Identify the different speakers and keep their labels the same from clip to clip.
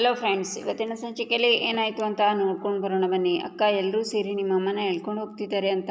Speaker 1: Hello friends, ಇವತ್ತಿನ ಸಂಚಿಕೆಯಲ್ಲಿ ಏನಾಯಿತು ಅಂತ ನೋಡ್ಕೊಂಡು ಬರೋಣ ಬನ್ನಿ. ಅಕ್ಕ ಎಲ್ಲರೂ ಸೇರಿ ನಿಮ್ಮ ಅಮ್ಮನ ಎಳ್ಕೊಂಡು ಹೋಗ್ತಿದ್ದಾರೆ ಅಂತ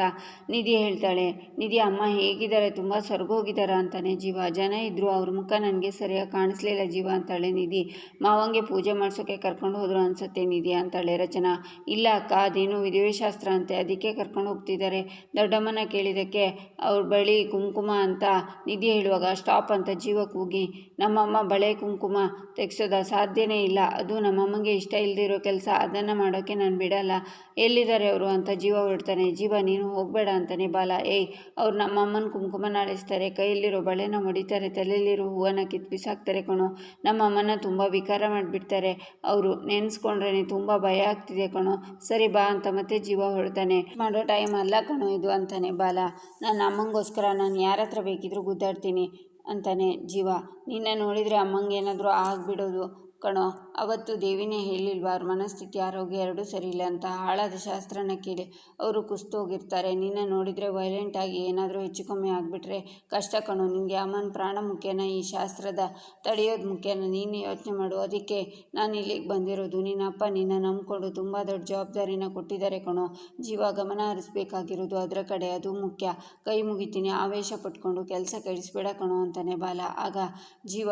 Speaker 1: ನಿಧಿ ಹೇಳ್ತಾಳೆ. ನಿಧಿ, ಅಮ್ಮ ಹೇಗಿದ್ದಾರೆ? ತುಂಬ ಸ್ವರ್ಗೋಗಿದ್ದಾರಾ ಅಂತಾನೆ ಜೀವ. ಜನ ಇದ್ದರು ಅವ್ರ ಮುಖ ನನಗೆ ಸರಿಯಾಗಿ ಕಾಣಿಸ್ಲಿಲ್ಲ ಜೀವ ಅಂತಾಳೆ ನಿಧಿ. ಮಾವಂಗೆ ಪೂಜೆ ಮಾಡಿಸೋಕೆ ಕರ್ಕೊಂಡು ಹೋದ್ರು ಅನ್ಸುತ್ತೆ ನಿಧಿ ಅಂತಾಳೆ ರಚನಾ. ಇಲ್ಲ ಅಕ್ಕ, ಅದೇನು ವಿಧಿವೇಶಾಸ್ತ್ರ ಅಂತೆ, ಅದಕ್ಕೆ ಕರ್ಕೊಂಡು ಹೋಗ್ತಿದ್ದಾರೆ. ದೊಡ್ಡಮ್ಮನ ಕೇಳಿದ್ದಕ್ಕೆ ಅವ್ರ ಬಳಿ ಕುಂಕುಮ ಅಂತ ನಿಧಿ ಹೇಳುವಾಗ, ಸ್ಟಾಪ್ ಅಂತ ಜೀವ ಕೂಗಿ, ನಮ್ಮಮ್ಮ ಬಳೆ ಕುಂಕುಮ ತೆಗ್ಸೋದ ಸಾಧ್ಯನೇ ಇಲ್ಲ. ಅದು ನಮ್ಮಮ್ಮಗೆ ಇಷ್ಟ ಇಲ್ದಿರೋ ಕೆಲಸ ಅದನ್ನು ಮಾಡೋಕ್ಕೆ ನಾನು ಬಿಡಲ್ಲ. ಎಲ್ಲಿದ್ದಾರೆ ಅವರು ಅಂತ ಜೀವ ಹೊರಡ್ತಾನೆ, ಜೀವ, ನೀನು ಹೋಗಬೇಡ ಅಂತಾನೆ ಬಾಲ. ಏಯ್, ಅವ್ರು ನಮ್ಮಮ್ಮನ ಕುಂಕುಮನ ನಾಳಿಸ್ತಾರೆ, ಕೈಯಲ್ಲಿರೋ ಬಳೆನ ಹೊಡಿತಾರೆ ತಲೆಯಲ್ಲಿರೋ ಹೂವನ್ನು ಕಿತ್ತು ಬಿಸಾಕ್ತಾರೆ ಕಣೋ. ನಮ್ಮಮ್ಮನ ತುಂಬ ವಿಕಾರ ಮಾಡಿಬಿಡ್ತಾರೆ. ಅವರು ನೆನೆಸ್ಕೊಂಡ್ರೆ ತುಂಬ ಭಯ ಆಗ್ತಿದೆ ಕಣೋ. ಸರಿ ಬಾ ಅಂತ ಮತ್ತೆ ಜೀವ ಹೊರಡ್ತಾನೆ. ಮಾಡೋ ಟೈಮ್ ಅಲ್ಲ ಕಣೋ ಇದು ಅಂತಾನೆ ಬಾಲ. ನನ್ನ ಅಮ್ಮಂಗೋಸ್ಕರ ನಾನು ಯಾರ ಹತ್ರ ಬೇಕಿದ್ರೂ ಗುದ್ದಾಡ್ತೀನಿ ಅಂತಾನೆ ಜೀವ. ನಿನ್ನ ನೋಡಿದರೆ ಅಮ್ಮಂಗೆ ಏನಾದರೂ ಆಗಿಬಿಡೋದು. ಕಣೋ, ಅವತ್ತು ದೇವಿನೇ ಹೇಳಿಲ್ವಾ ಅವ್ರ ಮನಸ್ಥಿತಿ ಆರೋಗ್ಯ ಎರಡೂ ಸರಿಯಿಲ್ಲ ಅಂತ ಹಾಳಾದ ಶಾಸ್ತ್ರನ ಕೇಳಿ ಅವರು ಕುಸ್ತೋಗಿರ್ತಾರೆ. ನಿನ್ನ ನೋಡಿದರೆ ವೈಲೆಂಟಾಗಿ ಏನಾದರೂ ಹೆಚ್ಚು ಕಮ್ಮಿ ಆಗಿಬಿಟ್ರೆ ಕಷ್ಟ ಕಣೋ, ನಿನಗೆ ಅಮ್ಮನ ಪ್ರಾಣ ಮುಖ್ಯನ, ಈ ಶಾಸ್ತ್ರದ ತಡೆಯೋದು ಮುಖ್ಯನ, ನೀನು ಯೋಚನೆ ಮಾಡು. ಅದಕ್ಕೆ ನಾನು ಇಲ್ಲಿಗೆ ಬಂದಿರೋದು, ನಿನ್ನ ಅಪ್ಪ ನಿನ್ನ ನಂಬಿಕೊಂಡು ತುಂಬ ದೊಡ್ಡ ಜವಾಬ್ದಾರಿನ ಕೊಟ್ಟಿದ್ದಾರೆ ಕಣೋ. ಜೀವ ಗಮನ ಹರಿಸ್ಬೇಕಾಗಿರೋದು ಅದರ ಕಡೆ, ಅದು ಮುಖ್ಯ. ಕೈ ಮುಗಿತೀನಿ, ಆವೇಶ ಪಟ್ಕೊಂಡು ಕೆಲಸ ಕಳಿಸ್ಬೇಡ ಕಣೋ ಅಂತಾನೆ ಬಾಲ. ಆಗ ಜೀವ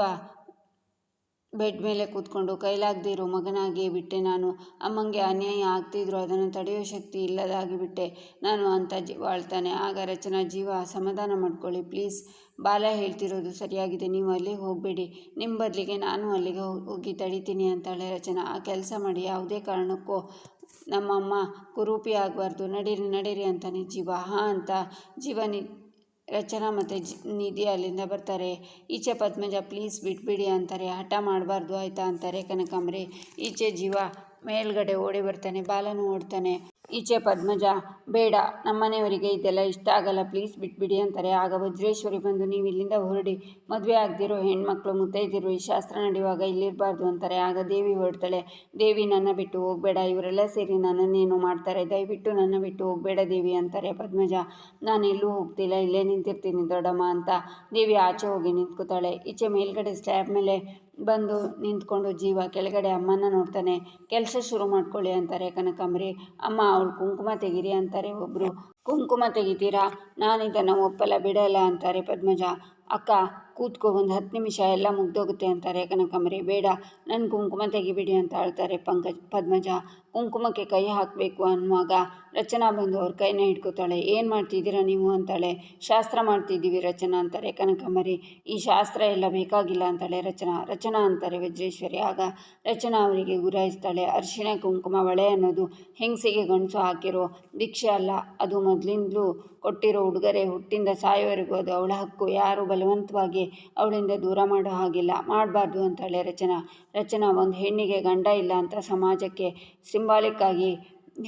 Speaker 1: ಬೆಡ್ ಮೇಲೆ ಕೂತ್ಕೊಂಡು ಕೈಲಾಗದೇ ಇರೋ ಮಗನಾಗಿಯೇ ಬಿಟ್ಟೆ ನಾನು. ಅಮ್ಮಂಗೆ ಅನ್ಯಾಯ ಆಗ್ತಿದ್ರು ಅದನ್ನು ತಡೆಯೋ ಶಕ್ತಿ ಇಲ್ಲದಾಗಿ ಬಿಟ್ಟೆ ನಾನು ಅಂತ ಜೀವಾಳ್ತಾನೆ ಆಗ ರಚನಾ ಜೀವ ಸಮಾಧಾನ ಮಾಡ್ಕೊಳ್ಳಿ, ಪ್ಲೀಸ್. ಬಾಲ ಹೇಳ್ತಿರೋದು ಸರಿಯಾಗಿದೆ. ನೀವು ಅಲ್ಲಿಗೆ ಹೋಗಬೇಡಿ. ನಿಮ್ಮ ಬದಲಿಗೆ ನಾನು ಅಲ್ಲಿಗೆ ಹೋಗಿ ತಡಿತೀನಿ ಅಂತಾಳೆ ರಚನಾ. ಆ ಕೆಲಸ ಮಾಡಿ ಯಾವುದೇ ಕಾರಣಕ್ಕೂ ನಮ್ಮಮ್ಮ ಕುರೂಪಿ ಆಗಬಾರ್ದು. ನಡೀರಿ ನಡೀರಿ ಅಂತಾನೆ ಜೀವ. ಹಾ ಅಂತ ಜೀವ ನಿ ರಚನಾ ಮತ್ತು ಜಿ, ನಿಧಿ ಅಲ್ಲಿಂದ ಬರ್ತಾರೆ. ಈಚೆ ಪದ್ಮಜ, ಪ್ಲೀಸ್ ಬಿಟ್ಬಿಡಿ ಅಂತಾರೆ. ಹಠ ಮಾಡಬಾರ್ದು ಆಯಿತಾ ಅಂತಾರೆ ಕನಕಾಂಬರಿ. ಈಚೆ ಜೀವ ಮೇಲ್ಗಡೆ ಓಡಿ ಬರ್ತಾನೆ, ಬಾಲನು ಓಡ್ತಾನೆ. ಈಚೆ ಪದ್ಮಜ, ಬೇಡ ನಮ್ಮನೆಯವರಿಗೆ ಇದೆಲ್ಲ ಇಷ್ಟ ಆಗಲ್ಲ ಪ್ಲೀಸ್ ಬಿಟ್ಬಿಡಿ ಅಂತಾರೆ. ಆಗ ವಜ್ರೇಶ್ವರಿ ಬಂದು, ನೀವು ಇಲ್ಲಿಂದ ಹೊರಡಿ, ಮದುವೆ ಆಗದಿರೋ ಹೆಣ್ಮಕ್ಳು ಮುತ್ತೈದಿರು ಈ ಶಾಸ್ತ್ರ ನಡೆಯುವಾಗ ಇಲ್ಲಿರಬಾರ್ದು ಅಂತಾರೆ. ಆಗ ದೇವಿ ಹೊರಡ್ತಾಳೆ, ದೇವಿ, ನನ್ನ ಬಿಟ್ಟು ಹೋಗಬೇಡ, ಇವರೆಲ್ಲ ಸೇರಿ ನನ್ನನ್ನೇನು ಮಾಡ್ತಾರೆ? ದಯವಿಟ್ಟು ನನ್ನ ಬಿಟ್ಟು ಹೋಗಬೇಡ ದೇವಿ ಅಂತಾರೆ ಪದ್ಮಜ. ನಾನು ಎಲ್ಲೂ ಹೋಗ್ತಿಲ್ಲ, ಇಲ್ಲೇ ನಿಂತಿರ್ತೀನಿ ದೊಡ್ಡಮ್ಮ ಅಂತ ದೇವಿ ಆಚೆ ಹೋಗಿ ನಿಂತ್ಕೋತಾಳೆ. ಈಚೆ ಮೇಲ್ಗಡೆ ಸ್ಟ್ಯಾಬ್ ಮೇಲೆ ಬಂದು ನಿಂತ್ಕೊಂಡು ಜೀವ ಕೆಳಗಡೆ ಅಮ್ಮನ ನೋಡ್ತಾನೆ, ಕೆಲಸ ಶುರು ಮಾಡ್ಕೊಳ್ಳಿ ಅಂತಾರೆ ಕನಕಾಂಬರಿ. ಅಮ್ಮ, ಅವಳು ಕುಂಕುಮ ತೆಗೀರಿ ಅಂತಾರೆ ಒಬ್ಬರು ಕುಂಕುಮ ತೆಗಿತೀರಾ? ನಾನು ಇದನ್ನು ಒಪ್ಪಲ್ಲ, ಬಿಡಲ್ಲ ಅಂತಾರೆ ಪದ್ಮಜ. ಅಕ್ಕ, ಕೂತ್ಕೋ, ಒಂದು ಹತ್ತು ನಿಮಿಷ, ಎಲ್ಲ ಮುಗ್ದೋಗುತ್ತೆ ಅಂತಾರೆ ಕನಕಾಂಬರಿ. ಬೇಡ ನನ್ನ ಕುಂಕುಮ ತೆಗಿಬಿಡಿ ಅಂತ ಹೇಳ್ತಾರೆ ಪಂಕಜ್, ಪದ್ಮಜ. ಕುಂಕುಮಕ್ಕೆ ಕೈ ಹಾಕಬೇಕು ಅನ್ನುವಾಗ ರಚನಾ ಬಂದು ಅವ್ರ ಕೈನ ಹಿಡ್ಕೋತಾಳೆ. ಏನು ಮಾಡ್ತಿದ್ದೀರಾ ನೀವು? ಅಂತಾಳೆ. ಶಾಸ್ತ್ರ ಮಾಡ್ತಿದ್ದೀವಿ ರಚನಾ ಅಂತಾರೆ. ಕನಕಮರಿ ಈ ಶಾಸ್ತ್ರ ಎಲ್ಲ ಬೇಕಾಗಿಲ್ಲ ಅಂತಾಳೆ ರಚನಾ. ರಚನಾ ಅಂತಾರೆ ವಜ್ರೇಶ್ವರಿ ಆಗ ರಚನಾ ಅವರಿಗೆ ಗುರಾಯಿಸ್ತಾಳೆ. ಅರಿಶಿಣ ಕುಂಕುಮ ಬಳೆ ಅನ್ನೋದು ಹೆಂಗಸಿಗೆ ಗಂಡಸು ಹಾಕಿರೋ ದೀಕ್ಷೆ ಅಲ್ಲ. ಅದು ಮೊದಲಿಂದಲೂ ಕೊಟ್ಟಿರೋ ಉಡುಗೊರೆ. ಹುಟ್ಟಿಂದ ಸಾಯೋವರೆಗೂ ಅದು ಅವಳ ಹಕ್ಕು. ಯಾರು ಬಲವಂತವಾಗಿ ಅವಳಿಂದ ದೂರ ಮಾಡೋ ಹಾಗಿಲ್ಲ. ಮಾಡಬಾರ್ದು ಅಂತಾಳೆ ರಚನಾ. ರಚನಾ, ಒಂದು ಹೆಣ್ಣಿಗೆ ಗಂಡ ಇಲ್ಲ ಅಂತ ಸಮಾಜಕ್ಕೆ ಸಿಂಬಾಲಿಕ್ ಆಗಿ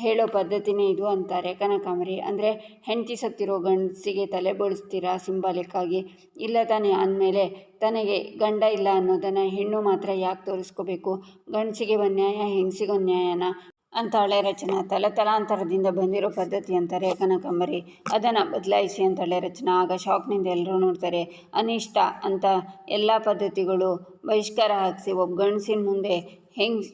Speaker 1: ಹೇಳೋ ಪದ್ಧತಿನೇ ಇದು ಅಂತಾರೆ ಕನಕಾಂಬರಿ. ಅಂದರೆ ಹೆಂಡತಿ ಸತ್ತಿರೋ ಗಂಡಸಿಗೆ ತಲೆ ಬೋಳಿಸ್ತೀರಾ ಸಿಂಬಾಲಿಕ್ ಆಗಿ ಇಲ್ಲ ತಾನೇ ಅಂದಮೇಲೆ ತನಗೆ ಗಂಡ ಇಲ್ಲ ಅನ್ನೋದನ್ನು ಹೆಣ್ಣು ಮಾತ್ರ ಯಾಕೆ ತೋರಿಸ್ಕೋಬೇಕು? ಗಂಡಸಿಗೆ ಒಂದು ನ್ಯಾಯ ಹೆಂಗಸಿಗೊಂದು ನ್ಯಾಯನ ಅಂತಾಳೆ ರಚನಾ ತಲತಲಾಂತರದಿಂದ ಬಂದಿರೋ ಪದ್ಧತಿ ಅಂತಾರೆ ಕನಕಾಂಬರಿ. ಅದನ್ನು ಬದಲಾಯಿಸಿ ಅಂತ ಹಳೆ ರಚನಾ. ಆಗ ಶಾಕ್ನಿಂದ ಎಲ್ಲರೂ ನೋಡ್ತಾರೆ, ಅನಿಷ್ಟ ಅಂತ ಎಲ್ಲ ಪದ್ಧತಿಗಳು ಬಹಿಷ್ಕಾರ ಹಾಕಿಸಿ ಒಬ್ಬ ಗಂಡಸಿನ ಮುಂದೆ ಹೆಂಗೆ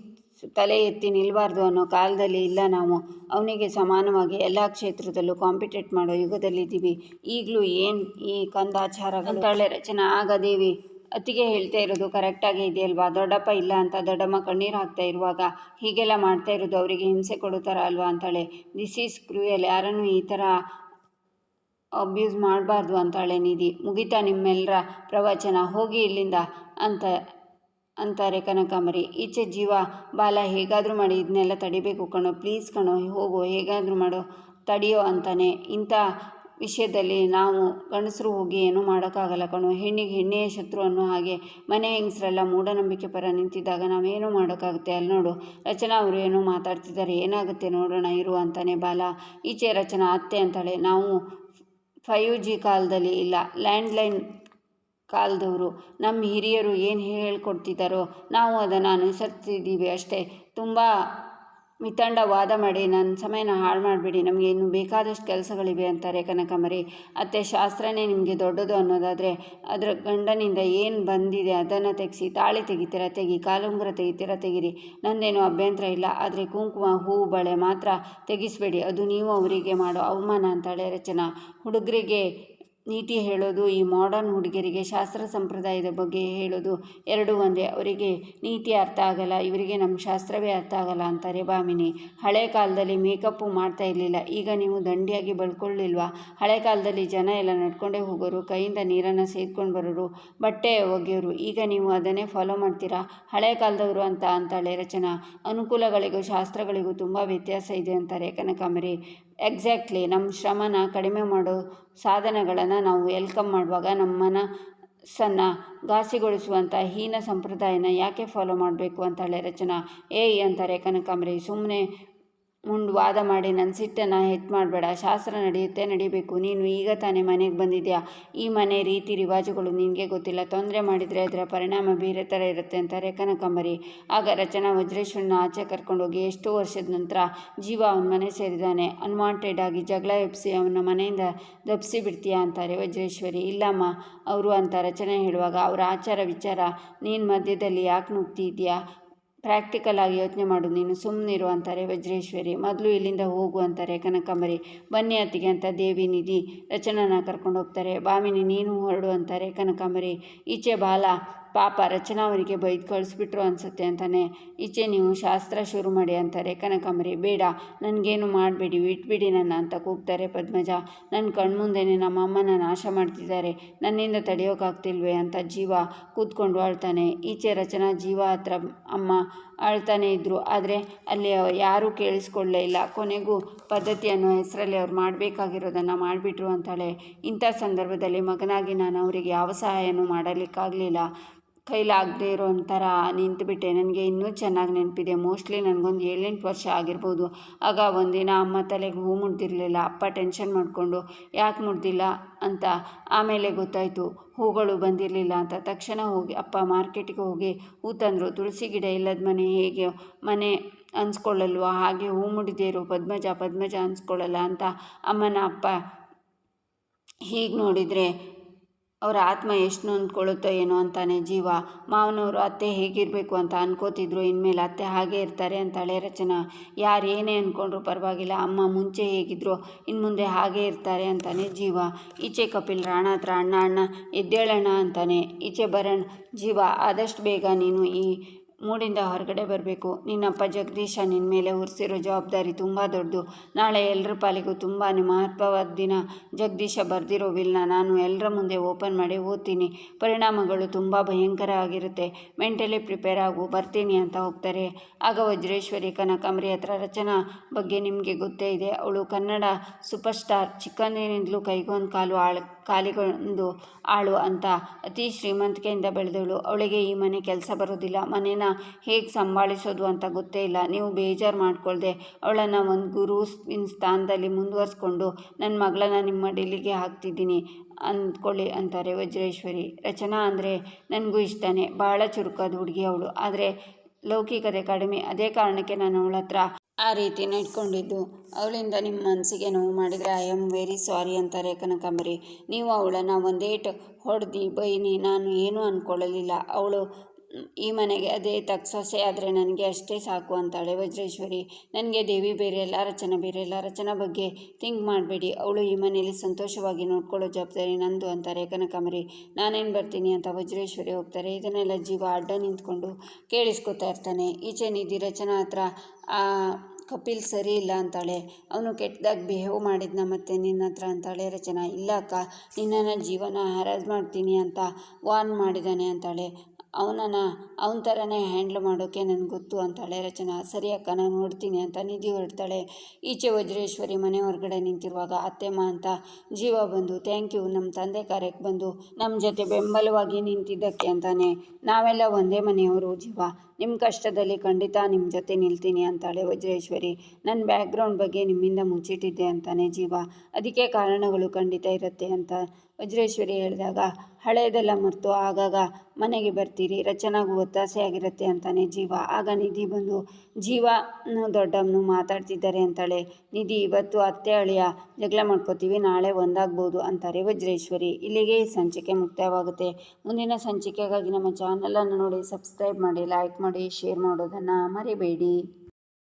Speaker 1: ತಲೆ ಎತ್ತಿ ನಿಲ್ಲಬಾರ್ದು ಅನ್ನೋ ಕಾಲದಲ್ಲಿ ಇಲ್ಲ ನಾವು. ಅವನಿಗೆ ಸಮಾನವಾಗಿ ಎಲ್ಲ ಕ್ಷೇತ್ರದಲ್ಲೂ ಕಾಂಪಿಟೇಟ್ ಮಾಡೋ ಯುಗದಲ್ಲಿದ್ದೀವಿ ಈಗಲೂ ಏನು ಈ ಕಂದಾಚಾರ ಅಂತಾಳೆ ರಚನಾ, ಆಗ ದೇವಿ ಅತ್ತಿಗೆ ಹೇಳ್ತಾ ಇರೋದು ಕರೆಕ್ಟಾಗಿ ಇದೆಯಲ್ವಾ? ದೊಡ್ಡಪ್ಪ ಇಲ್ಲ ಅಂತ ದೊಡ್ಡಮ್ಮ ಕಣ್ಣೀರು ಹಾಕ್ತಾ ಇರುವಾಗ ಹೀಗೆಲ್ಲ ಮಾಡ್ತಾ ಇರೋದು ಅವರಿಗೆ ಹಿಂಸೆ ಕೊಡೋ ಅಲ್ವಾ ಅಂತಾಳೆ. ದಿಸ್ ಈಸ್ ಕ್ರೂಯಲ್ ಯಾರನ್ನು ಈ ಥರ ಅಬ್ಯೂಸ್ ಮಾಡಬಾರ್ದು ಅಂತಾಳೆ ನಿಧಿ. ಮುಗಿತಾ ನಿಮ್ಮೆಲ್ಲರ ಪ್ರವಚನ. ಹೋಗಿ ಇಲ್ಲಿಂದ ಅಂತ ಅಂತಾರೆ ಕನಕಾಂಬರಿ. ಈಚೆ ಜೀವ, ಬಾಲ ಹೇಗಾದರೂ ಮಾಡಿ ಇದನ್ನೆಲ್ಲ ತಡಿಬೇಕು ಕಣೋ ಪ್ಲೀಸ್ ಕಣೋ, ಹೋಗು, ಹೇಗಾದರೂ ಮಾಡೋ, ತಡಿಯೋ ಅಂತಾನೆ. ಇಂಥ ವಿಷಯದಲ್ಲಿ ನಾವು ಗಂಡಸರು ಹೋಗಿ ಏನೂ ಮಾಡೋಕ್ಕಾಗಲ್ಲ ಕಣೋ. ಹೆಣ್ಣಿಗೆ ಹೆಣ್ಣೇ ಶತ್ರು ಅನ್ನೋ ಹಾಗೆ ಮನೆ ಹೆಂಗಸರೆಲ್ಲ ಮೂಢನಂಬಿಕೆ ಪರ ನಿಂತಿದ್ದಾಗ ನಾವೇನು ಮಾಡೋಕ್ಕಾಗುತ್ತೆ? ಅಲ್ಲಿ ನೋಡು, ರಚನಾ ಅವರು ಏನೋ ಮಾತಾಡ್ತಿದ್ದಾರೆ, ಏನಾಗುತ್ತೆ ನೋಡೋಣ, ಇರು ಅಂತಾನೆ ಬಾಲ. ಈಚೆ ರಚನಾ, ಅತ್ತೆ ಅಂತಾಳೆ. ನಾವು ಫೈವ್ ಜಿ ಕಾಲದಲ್ಲಿ ಇಲ್ಲ, ಲ್ಯಾಂಡ್ಲೈನ್ ಕಾಲದವರು. ನಮ್ಮ ಹಿರಿಯರು ಏನು ಹೇಳ್ಕೊಡ್ತಿದ್ದಾರೋ ನಾವು ಅದನ್ನು ಅನುಸರಿಸ್ತಿದ್ದೀವಿ ಅಷ್ಟೇ. ತುಂಬ ಮಿತಂಡ ವಾದ ಮಾಡಿ. ನನ್ನ ಸಮಯನ ಹಾಳು ಮಾಡಿಬಿಡಿ. ನಮಗೆ ಇನ್ನೂ ಬೇಕಾದಷ್ಟು ಕೆಲಸಗಳಿವೆ ಅಂತಾರೆ ಕನಕಮರಿ ಅತ್ತೆ ಶಾಸ್ತ್ರನೇ ನಿಮಗೆ ದೊಡ್ಡದು ಅನ್ನೋದಾದರೆ ಅದರ ಗಂಡನಿಂದ ಏನು ಬಂದಿದೆ ಅದನ್ನು ತೆಗೆಸಿ, ತಾಳಿ ತೆಗಿತೀರ, ತೆಗಿ, ಕಾಲುಂಗುರ ತೆಗಿತೀರ, ತೆಗಿರಿ. ನಂದೇನು ಅಭ್ಯಂತರ ಇಲ್ಲ. ಆದರೆ ಕುಂಕುಮ ಹೂವು ಬಳೆ ಮಾತ್ರ ತೆಗಿಸ್ಬೇಡಿ. ಅದು ನೀವು ಅವರಿಗೆ ಮಾಡೋ ಅವಮಾನ ಅಂತಾಳೆ ರಚನಾ. ಹುಡುಗರಿಗೆ ನೀತಿ ಹೇಳೋದು, ಈ ಮಾಡರ್ನ್ ಹುಡುಗಿಯರಿಗೆ ಶಾಸ್ತ್ರ ಸಂಪ್ರದಾಯದ ಬಗ್ಗೆ ಹೇಳೋದು ಎರಡೂ ಒಂದೇ. ಅವರಿಗೆ ನೀತಿ ಅರ್ಥ ಆಗಲ್ಲ, ಇವರಿಗೆ ನಮ್ಮ ಶಾಸ್ತ್ರವೇ ಅರ್ಥ ಆಗಲ್ಲ ಅಂತಾರೆ ಭಾಮಿನಿ ಹಳೆ ಕಾಲದಲ್ಲಿ ಮೇಕಪ್ಪು ಮಾಡ್ತಾ ಇರಲಿಲ್ಲ, ಈಗ ನೀವು ದಂಡಿಯಾಗಿ ಬಳ್ಕೊಳ್ಳಿಲ್ವಾ? ಹಳೆ ಕಾಲದಲ್ಲಿ ಜನ ಎಲ್ಲ ನಡ್ಕೊಂಡೇ ಹೋಗೋರು, ಕೈಯಿಂದ ನೀರನ್ನು ಸೇದ್ಕೊಂಡು ಬರೋರು, ಬಟ್ಟೆ ಒಗೆಯೋರು. ಈಗ ನೀವು ಅದನ್ನೇ ಫಾಲೋ ಮಾಡ್ತೀರಾ? ಹಳೆ ಕಾಲದವರು ಅಂತ ಅಂತಾಳೆ ರಚನಾ. ಅನುಕೂಲಗಳಿಗೂ ಶಾಸ್ತ್ರಗಳಿಗೂ ತುಂಬ ವ್ಯತ್ಯಾಸ ಇದೆ ಅಂತಾರೆ ಕನಕಾಂಬರಿ. ಎಕ್ಸಾಕ್ಟ್ಲಿ ನಮ್ಮ ಶ್ರಮನ ಕಡಿಮೆ ಮಾಡೋ ಸಾಧನಗಳನ್ನು ನಾವು ವೆಲ್ಕಮ್ ಮಾಡುವಾಗ ನಮ್ಮ ಮನಸ್ಸನ್ನು ಘಾಸಿಗೊಳಿಸುವಂಥ ಹೀನ ಸಂಪ್ರದಾಯನ ಯಾಕೆ ಫಾಲೋ ಮಾಡಬೇಕು ಅಂತ ಅಂತಾಳೆ ರಚನಾ ಏಯ್ ಅಂತಾರೆ ಕನಕಾಂಬ್ರಿ ಸುಮ್ಮನೆ ಮುಂಡು ವಾದ ಮಾಡಿ ನನ್ನ ಸಿಟ್ಟನ್ನು ಹೆಚ್ಚು ಮಾಡಬೇಡ, ಶಾಸ್ತ್ರ ನಡೆಯುತ್ತೆ, ನಡಿಬೇಕು. ನೀನು ಈಗ ತಾನೇ ಮನೆಗೆ ಬಂದಿದ್ಯಾ? ಈ ಮನೆ ರೀತಿ ರಿವಾಜುಗಳು ನಿನಗೆ ಗೊತ್ತಿಲ್ಲ. ತೊಂದರೆ ಮಾಡಿದರೆ ಅದರ ಪರಿಣಾಮ ಬೇರೆ ಥರ ಇರುತ್ತೆ, ಅಂತಾರೆ ಕನಕಂಬರಿ. ಆಗ ರಚನಾ ವಜ್ರೇಶ್ವರನ ಆಚೆ ಕರ್ಕೊಂಡೋಗಿ ಎಷ್ಟೋ ವರ್ಷದ ನಂತರ ಜೀವ ಅವನ ಮನೆ ಸೇರಿದ್ದಾನೆ ಅನ್ವಾಂಟೆಡ್ ಆಗಿ ಜಗಳ ಎಪ್ಸಿ ಅವನ ಮನೆಯಿಂದ ದಪ್ಸಿ ಬಿಡ್ತೀಯಾ? ಅಂತಾರೆ ವಜ್ರೇಶ್ವರಿ. ಇಲ್ಲಮ್ಮ, ಅವರು ಅಂತ ರಚನೆ ಹೇಳುವಾಗ, ಅವರ ಆಚಾರ ವಿಚಾರ, ನೀನು ಮಧ್ಯದಲ್ಲಿ ಯಾಕೆ ನುಗ್ತಿದ್ಯಾ ಪ್ರಾಕ್ಟಿಕಲ್ ಆಗಿ ಯೋಚನೆ ಮಾಡು. ನೀನು ಸುಮ್ಮನಿರು ಅಂತಾರೆ ವಜ್ರೇಶ್ವರಿ. ಮೊದಲು ಇಲ್ಲಿಂದ ಹೋಗು ಅಂತಾರೆ ಕನಕಾಂಬರಿ. ಬನ್ನಿ ಅತ್ತಿಗೆ ಅಂತ ದೇವಿ ನಿಧಿ ರಚನನ ಕರ್ಕೊಂಡು ಹೋಗ್ತಾರೆ. ಬಾಮಿನಿ ನೀನು ಹೊರಡು ಅಂತಾರೆ ಕನಕಾಂಬರಿ. ಈಚೆ ಬಾಲ ಪಾಪ ರಚನಾ ಅವರಿಗೆ ಬೈದು ಕಳಿಸ್ಬಿಟ್ರು ಅನಿಸುತ್ತೆ ಅಂತಾನೆ, ಈಚೆ ನೀವು ಶಾಸ್ತ್ರ ಶುರು ಮಾಡಿ ಅಂತಾರೆ, ಕನಕಾಂಬರಿ, ಬೇಡ, ನನಗೇನು ಮಾಡಬೇಡಿ ಬಿಟ್ಬಿಡಿ ನನ್ನ ಅಂತ ಕೂಗ್ತಾರೆ ಪದ್ಮಜ. ನನ್ನ ಕಣ್ಮುಂದೆನೇ ನಮ್ಮ ಅಮ್ಮನ ನಾಶ ಮಾಡ್ತಿದ್ದಾರೆ, ನನ್ನಿಂದ ತಡೆಯೋಕ್ಕಾಗ್ತಿಲ್ವೇ ಅಂತ ಜೀವ ಕೂತ್ಕೊಂಡು ಅಳ್ತಾನೆ. ಈಚೆ ರಚನಾ ಜೀವ ಹತ್ರ ಅಮ್ಮ ಅಳ್ತಾನೆ ಇದ್ದರು ಆದರೆ ಅಲ್ಲಿ ಯಾರೂ ಕೇಳಿಸ್ಕೊಳ್ಳೇ ಇಲ್ಲ. ಕೊನೆಗೂ ಪದ್ಧತಿ ಅನ್ನೋ ಹೆಸರಲ್ಲಿ ಅವ್ರು ಮಾಡಬೇಕಾಗಿರೋದನ್ನು ಮಾಡಿಬಿಟ್ರು ಅಂತಾಳೆ. ಇಂಥ ಸಂದರ್ಭದಲ್ಲಿ ಮಗನಾಗಿ ನಾನು ಅವರಿಗೆ ಯಾವ ಸಹಾಯನೂ ಮಾಡಲಿಕ್ಕಾಗಲಿಲ್ಲ. ಕೈಲಾಗದೇ ಇರೋ ಒಂಥರ ನಿಂತುಬಿಟ್ಟೆ. ನನಗೆ ಇನ್ನೂ ಚೆನ್ನಾಗಿ ನೆನಪಿದೆ. ಮೋಸ್ಟ್ಲಿ ನನಗೊಂದು ಏಳೆಂಟು ವರ್ಷ ಆಗಿರ್ಬೋದು. ಆಗ ಒಂದಿನ ಅಮ್ಮ ತಲೆಗೆ ಹೂ ಮುಡ್ದಿರಲಿಲ್ಲ. ಅಪ್ಪ ಟೆನ್ಷನ್ ಮಾಡಿಕೊಂಡು, ಯಾಕೆ ಮುಡ್ದಿಲ್ಲ? ಅಂತ ಆಮೇಲೆ ಗೊತ್ತಾಯಿತು. ಹೂಗಳು ಬಂದಿರಲಿಲ್ಲ ಅಂತ. ತಕ್ಷಣ ಹೋಗಿ, ಅಪ್ಪ ಮಾರ್ಕೆಟಿಗೆ ಹೋಗಿ ಹೂ ತಂದರು. ತುಳಸಿ ಗಿಡ ಇಲ್ಲದ ಮನೆ ಹೇಗೆ ಮನೆ ಅನ್ಸ್ಕೊಳ್ಳಲ್ವ? ಹಾಗೆ ಹೂ ಮುಡಿದೇ ಇರೋ. ಪದ್ಮಜ ಪದ್ಮಜ ಅನ್ಸ್ಕೊಳ್ಳಲ್ಲ ಅಂತ ಅಮ್ಮನ ಅಪ್ಪ ಹೀಗೆ ನೋಡಿದರೆ ಅವರ ಆತ್ಮ ಎಷ್ಟು ನೊಂದ್ಕೊಳ್ಳುತ್ತೋ ಏನೋ ಅಂತಾನೆ ಜೀವ. ಮಾವನವರು ಅತ್ತೆ ಹೇಗಿರಬೇಕು ಅಂತ ಅನ್ಕೋತಿದ್ರು, ಇನ್ಮೇಲೆ ಅತ್ತೆ ಹಾಗೆ ಇರ್ತಾರೆ ಅಂತಾಳೆ ರಚನಾ. ಯಾರು ಏನೇ ಅಂದ್ಕೊಂಡ್ರು ಪರವಾಗಿಲ್ಲ, ಅಮ್ಮ ಮುಂಚೆ ಹೇಗಿದ್ರು ಇನ್ನು ಮುಂದೆ ಹಾಗೆ ಇರ್ತಾರೆ ಅಂತಾನೆ ಜೀವ. ಈಚೆ ಕಪಿಲ್ ರಾಣ ಹತ್ರ ಅಣ್ಣ ಅಣ್ಣ ಎದ್ದೇಳೋಣ ಅಂತಾನೆ. ಈಚೆ ಬರೋಣ, ಜೀವ, ಆದಷ್ಟು ಬೇಗ ನೀನು ಈ ಮೂಡಿಂದ ಹೊರಗಡೆ ಬರಬೇಕು. ನಿನ್ನಪ್ಪ ಜಗದೀಶ ನಿನ್ನ ಮೇಲೆ ಹೊರಿಸಿರೋ ಜವಾಬ್ದಾರಿ ತುಂಬ ದೊಡ್ಡದು. ನಾಳೆ ಎಲ್ಲರ ಪಾಲಿಗೂ ತುಂಬಾ ಮಹತ್ವವಾದ ದಿನ. ಜಗದೀಶ ಬರೆದಿರೋ ವಿಲ್ನ ನಾನು ಎಲ್ಲರ ಮುಂದೆ ಓಪನ್ ಮಾಡಿ ಓದ್ತೀನಿ. ಪರಿಣಾಮಗಳು ತುಂಬ ಭಯಂಕರ ಆಗಿರುತ್ತೆ. ಮೆಂಟಲಿ ಪ್ರಿಪೇರ್ ಆಗು, ಬರ್ತೀನಿ ಅಂತ ಹೋಗ್ತಾರೆ. ಆಗ ವಜ್ರೇಶ್ವರಿ ಕನಕಾಂಬರಿ ಹತ್ರ ರಚನಾ ಬಗ್ಗೆ ನಿಮಗೆ ಗೊತ್ತೇ ಇದೆ. ಅವಳು ಕನ್ನಡ ಸೂಪರ್ ಸ್ಟಾರ್. ಚಿಕ್ಕಂದಿನಿಂದಲೂ ಕೈಗೊಂದು ಕಾಲು ಆಳು ಕಾಲಿಗೊಂದು ಆಳು ಅಂತ ಅತಿ ಶ್ರೀಮಂತಿಕೆಯಿಂದ ಬೆಳೆದವಳು. ಅವಳಿಗೆ ಈ ಮನೆ ಕೆಲಸ ಬರೋದಿಲ್ಲ ಮನೇನ ಹೇಗೆ ಸಂಭಾಳಿಸೋದು ಅಂತ ಗೊತ್ತೇ ಇಲ್ಲ. ನೀವು ಬೇಜಾರು ಮಾಡಿಕೊಳ್ಳದೆ ಅವಳನ್ನು ಒಂದು ಗುರು ಸ್ಥಾನದಲ್ಲಿ ಮುಂದುವರಿಸ್ಕೊಂಡು ನನ್ನ ಮಗಳನ್ನ ನಿಮ್ಮ ಡೆಲ್ಲಿಗೆ ಹಾಕ್ತಿದ್ದೀನಿ ಅಂದ್ಕೊಳ್ಳಿ ಅಂತಾರೆ ವಜ್ರೇಶ್ವರಿ. ರಚನಾ ಅಂದರೆ ನನಗೂ ಇಷ್ಟನೇ. ಭಾಳ ಚುರುಕಾದ ಹುಡುಗಿ ಅವಳು. ಆದರೆ ಲೌಕಿಕತೆ ಕಡಿಮೆ. ಅದೇ ಕಾರಣಕ್ಕೆ ನಾನು ಅವಳ ಹತ್ರ ಆ ರೀತಿ ನಡ್ಕೊಂಡಿದ್ದು. ಅವಳಿಂದ ನಿಮ್ಮ ಮನಸ್ಸಿಗೆ ನೋವು ಮಾಡಿದರೆ ಐ ಆಮ್ ವೆರಿ ಸಾರಿ ಅಂತಾರೆ ಕನಕಾಂಬರಿ ನೀವು ಅವಳನ್ನು ಒಂದೇಟು ಹೊಡೆದು ಬೈನಿ, ನಾನು ಏನೂ ಅಂದ್ಕೊಳ್ಳಲಿಲ್ಲ ಅವಳು ಈ ಮನೆಗೆ ಅದೇ ತಕ್ಕ ಸೊಸೆ ಆದರೆ ನನಗೆ ಅಷ್ಟೇ ಸಾಕು ಅಂತಾಳೆ ವಜ್ರೇಶ್ವರಿ. ನನಗೆ ದೇವಿ ಬೇರೆ ಎಲ್ಲ ರಚನೆ ಬೇರೆ ಎಲ್ಲ ರಚನಾ ಬಗ್ಗೆ ಥಿಂಕ್ ಮಾಡಬೇಡಿ. ಅವಳು ಈ ಮನೆಯಲ್ಲಿ ಸಂತೋಷವಾಗಿ ನೋಡ್ಕೊಳ್ಳೋ ಜವಾಬ್ದಾರಿ ನಂದು ಅಂತಾರೆ ಕನಕಾಂಬರಿ. ನಾನೇನು ಬರ್ತೀನಿ ಅಂತ ವಜ್ರೇಶ್ವರಿ ಹೋಗ್ತಾರೆ. ಇದನ್ನೆಲ್ಲ ಜೀವ ಅಡ್ಡ ನಿಂತ್ಕೊಂಡು ಕೇಳಿಸ್ಕೊತಾ ಇರ್ತಾನೆ. ಈಚೆ ನಿಧಿ ರಚನಾ ಹತ್ರ ಕಪಿಲ್ ಸರಿ ಇಲ್ಲ ಅಂತಾಳೆ. ಅವನು ಕೆಟ್ಟದಾಗಿ ಬಿಹೇವ್ ಮಾಡಿದ್ನ ಮತ್ತೆ ನಿನ್ನ ಹತ್ರ ಅಂತಾಳೆ ರಚನಾ. ಇಲ್ಲ ಅಕ್ಕ, ನಿನ್ನನ್ನು ಜೀವನ ಹರಾಜ್ ಮಾಡ್ತೀನಿ ಅಂತ ವಾರ್ನ್ ಮಾಡಿದ್ದಾನೆ ಅಂತಾಳೆ. ಅವನನ್ನು ಅವನ ಥರನೇ ಹ್ಯಾಂಡ್ಲ್ ಮಾಡೋಕ್ಕೆ ನನಗೆ ಗೊತ್ತು ಅಂತಾಳೆ ರಚನಾ, ಸರಿ ಅಕ್ಕ, ನಾನು ನೋಡ್ತೀನಿ ಅಂತ ನಿಧಿ ಹೊರಡ್ತಾಳೆ. ಈಚೆ ವಜ್ರೇಶ್ವರಿ ಮನೆ ಹೊರಗಡೆ ನಿಂತಿರುವಾಗ ಅತ್ತೆಮ್ಮ ಅಂತ ಜೀವ ಬಂದು ಥ್ಯಾಂಕ್ ಯು ನಮ್ಮ ತಂದೆ ಕಾರ್ಯಕ್ಕೆ ಬಂದು ನಮ್ಮ ಜೊತೆ ಬೆಂಬಲವಾಗಿ ನಿಂತಿದ್ದಕ್ಕೆ ಅಂತಾನೆ. ನಾವೆಲ್ಲ ಒಂದೇ ಮನೆಯವರು ಜೀವ. ನಿಮ್ಮ ಕಷ್ಟದಲ್ಲಿ ಖಂಡಿತ ನಿಮ್ಮ ಜೊತೆ ನಿಲ್ತೀನಿ ಅಂತಾಳೆ ವಜ್ರೇಶ್ವರಿ. ನನ್ನ ಬ್ಯಾಕ್ಗ್ರೌಂಡ್ ಬಗ್ಗೆ ನಿಮ್ಮಿಂದ ಮುಚ್ಚಿಟ್ಟಿದ್ದೆ ಅಂತಾನೆ ಜೀವ. ಅದಕ್ಕೆ ಕಾರಣಗಳು ಖಂಡಿತ ಇರುತ್ತೆ ಅಂತ ವಜ್ರೇಶ್ವರಿ ಹೇಳಿದಾಗ, ಹಳೆಯದೆಲ್ಲ ಮರೆತು ಆಗಾಗ ಮನೆಗೆ ಬರ್ತೀರಿ, ರಚನಾಗೂ ಒತ್ತಾಸೆ ಆಗಿರುತ್ತೆ ಅಂತಾನೆ ಜೀವ. ಆಗ ನಿಧಿ ಬಂದು, ಜೀವ ದೊಡ್ಡಮ್ಮನು ಮಾತಾಡ್ತಿದ್ದಾರೆ ಅಂತಾಳೆ. ನಿಧಿ, ಇವತ್ತು ಅತ್ತೆ ಅಳಿಯ ಜಗಳ ಮಾಡ್ಕೋತೀವಿ, ನಾಳೆ ಒಂದಾಗ್ಬೋದು ಅಂತಾರೆ ವಜ್ರೇಶ್ವರಿ. ಇಲ್ಲಿಗೆ ಈ ಸಂಚಿಕೆ ಮುಕ್ತಾಯವಾಗುತ್ತೆ. ಮುಂದಿನ ಸಂಚಿಕೆಗಾಗಿ ನಮ್ಮ ಚಾನಲನ್ನು ನೋಡಿ, ಸಬ್ಸ್ಕ್ರೈಬ್ ಮಾಡಿ, ಲೈಕ್ ಮಾಡಿ, ಶೇರ್ ಮಾಡೋದನ್ನು ಮರಿಬೇಡಿ.